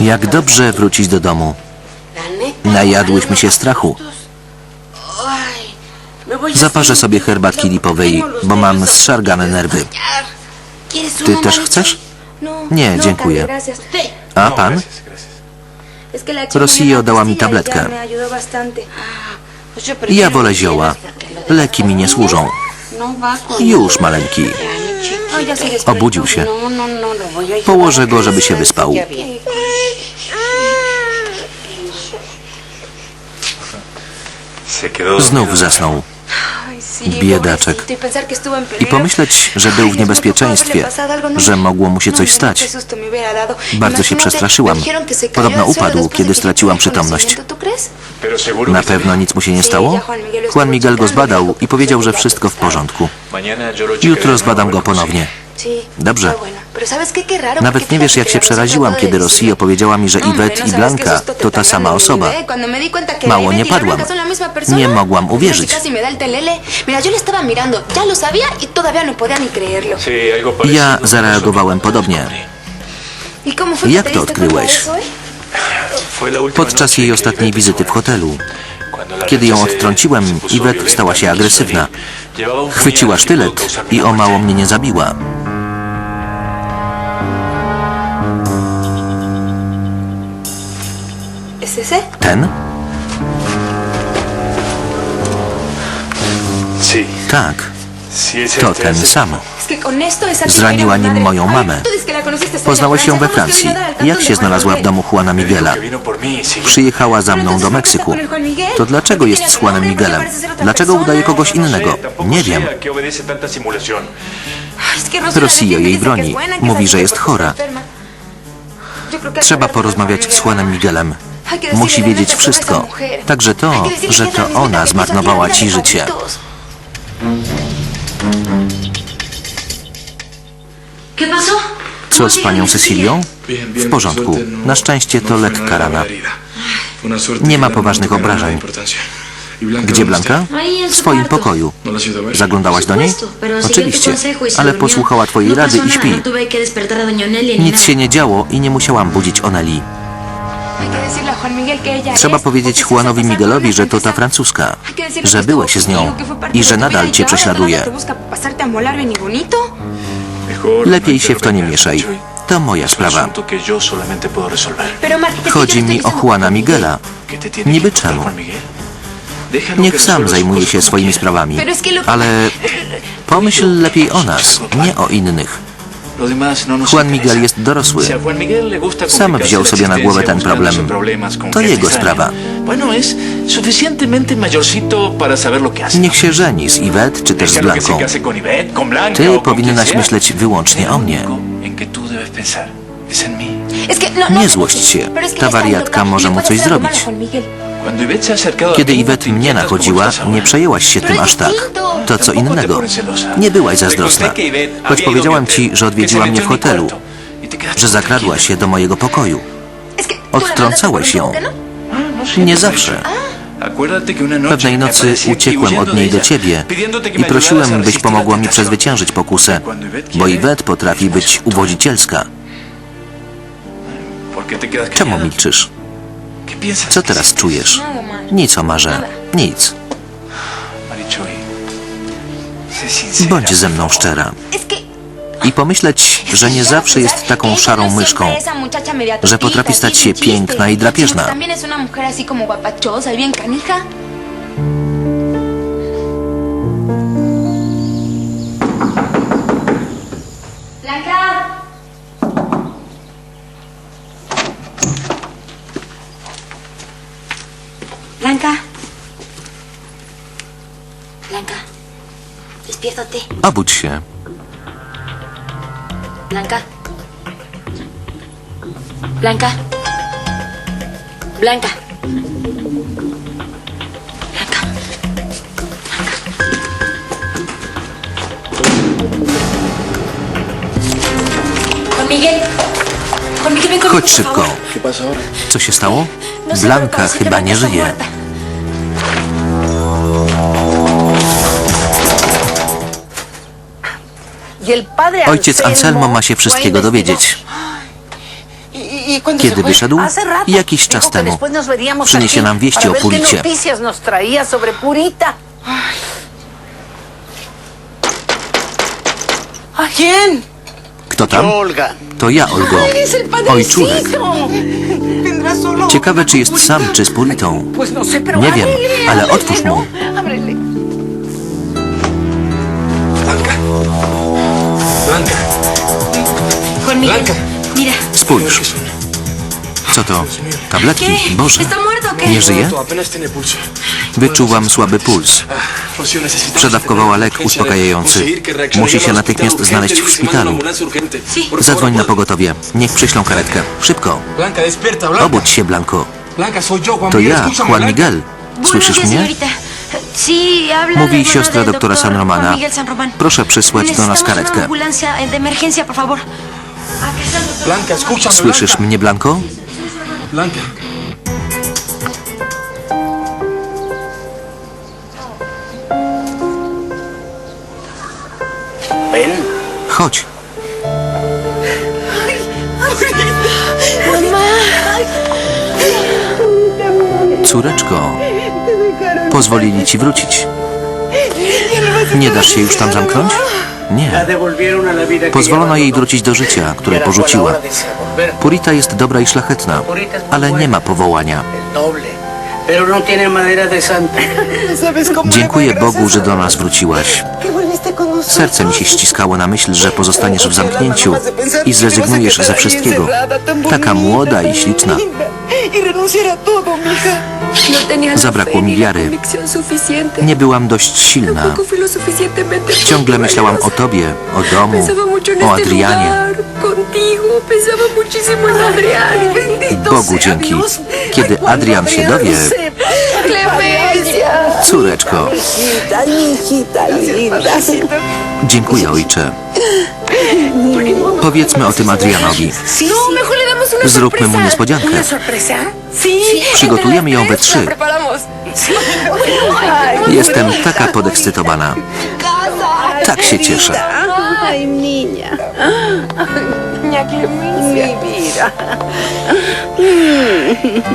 Jak dobrze wrócić do domu. Najadłyśmy się strachu. Zaparzę sobie herbatki lipowej, bo mam zszargane nerwy. Ty też chcesz? Nie, dziękuję. A pan? Rosjo dała mi tabletkę. Ja wolę zioła. Leki mi nie służą. Już, maleńki. Obudził się. Położę go, żeby się wyspał. Znów zasnął. Biedaczek. I pomyśleć, że był w niebezpieczeństwie, że mogło mu się coś stać. Bardzo się przestraszyłam. Podobno upadł, kiedy straciłam przytomność. Na pewno nic mu się nie stało? Juan Miguel go zbadał i powiedział, że wszystko w porządku. Jutro zbadam go ponownie. Dobrze. Nawet nie wiesz, jak się przeraziłam, kiedy Rosillo powiedziała mi, że Yvette i Blanca to ta sama osoba. Mało nie padłam. Nie mogłam uwierzyć. Ja zareagowałem podobnie. Jak to odkryłeś? Podczas jej ostatniej wizyty w hotelu. Kiedy ją odtrąciłem, Yvette stała się agresywna. Chwyciła sztylet i o mało mnie nie zabiła. Ten? Tak, to ten sam. Zraniła nim moją mamę. Poznałeś ją we Francji. Jak się znalazła w domu Juana Miguela? Przyjechała za mną do Meksyku. To dlaczego jest z Juanem Miguelem? Dlaczego udaje kogoś innego? Nie wiem. Rosillo jej broni. Mówi, że jest chora. Trzeba porozmawiać z Juanem Miguelem. Musi wiedzieć wszystko. Także to, że to ona zmarnowała ci życie. Co z panią Cecilią? W porządku. Na szczęście to lekka rana. Nie ma poważnych obrażeń. Gdzie Blanka? W swoim pokoju. Zaglądałaś do niej? Oczywiście, ale posłuchała twojej rady i śpi. Nic się nie działo i nie musiałam budzić Oneli. Trzeba powiedzieć Juanowi Miguelowi, że to ta francuska, że byłeś z nią i że nadal cię prześladuje. Lepiej się w to nie mieszaj. To moja sprawa. Chodzi mi o Juana Miguela. Niby czemu? Niech sam zajmuje się swoimi sprawami. Ale pomyśl lepiej o nas, nie o innych. Juan Miguel jest dorosły. Sam wziął sobie na głowę ten problem. To jego sprawa. Niech się żeni z Yvette czy też z Blanką. Ty powinnaś myśleć wyłącznie o mnie. Nie złość się. Ta wariatka może mu coś zrobić. Kiedy Yvette mnie nachodziła, nie przejęłaś się tym aż tak. To co innego. Nie byłaś zazdrosna. Choć powiedziałam ci, że odwiedziła mnie w hotelu, że zakradła się do mojego pokoju. Odtrącałeś ją. Nie zawsze. Pewnej nocy uciekłem od niej do ciebie i prosiłem, byś pomogła mi przezwyciężyć pokusę, bo Yvette potrafi być uwodzicielska. Czemu milczysz? Co teraz czujesz? Nic o Marze. Nic. Bądź ze mną szczera. I pomyśleć, że nie zawsze jest taką szarą myszką, że potrafi stać się piękna i drapieżna. Blanca. Blanca. Despiértate. Obudź się. Blanca. Blanca. Blanca. Blanca. Juan Miguel. Juan Miguel, ven conmigo, Chodź por szybko. favor. Co się stało? Blanka chyba nie żyje. Ojciec Anselmo ma się wszystkiego dowiedzieć. Kiedy wyszedł? Jakiś czas temu. Przyniesie nam wieści o Puricie. Kto tam? To ja, Olgo. Solo. Ciekawe, czy jest sam, czy z Puritą. No Nie wiem, ale otwórz ¿no? mu. Blanca. Mira. Spójrz. Co to? Tabletki? Boże. Nie żyje? Wyczuwam słaby puls. Przedawkowała lek uspokajający. Musi się natychmiast znaleźć w szpitalu. Zadzwoń na pogotowie. Niech przyślą karetkę. Szybko. Obudź się, Blanco. To ja, Juan. Miguel. Słyszysz mnie? Mówi siostra doktora San Romana. Proszę przysłać do nas karetkę. Słyszysz mnie. Ven. Chodź. Córeczko, pozwolili ci wrócić. Nie dasz się już tam zamknąć? Nie. Pozwolono jej wrócić do życia, które porzuciła. Purita jest dobra i szlachetna, ale nie ma powołania. Dziękuję doy Bogu, że do nas wróciłaś. Serce mi się ściskało na myśl, że pozostaniesz w zamknięciu i zrezygnujesz ze wszystkiego. Taka młoda i śliczna. Y. No Zabrakło mi wiary. Nie byłam dość silna. Ciągle myślałam o tobie, o domu, o Adrianie. Lugar, contigo. Pensaba muchísimo en Adrián. Bendito Bogu dzięki. Kiedy Adrian się dowie, córeczko, dziękuję ojcze. Powiedzmy o tym Adrianowi. No, damos una Zróbmy mu niespodziankę. Przygotujemy ją we trzy. Jestem taka podekscytowana. Tak się cieszę. Ay. Doña Clemencia. Mi vida.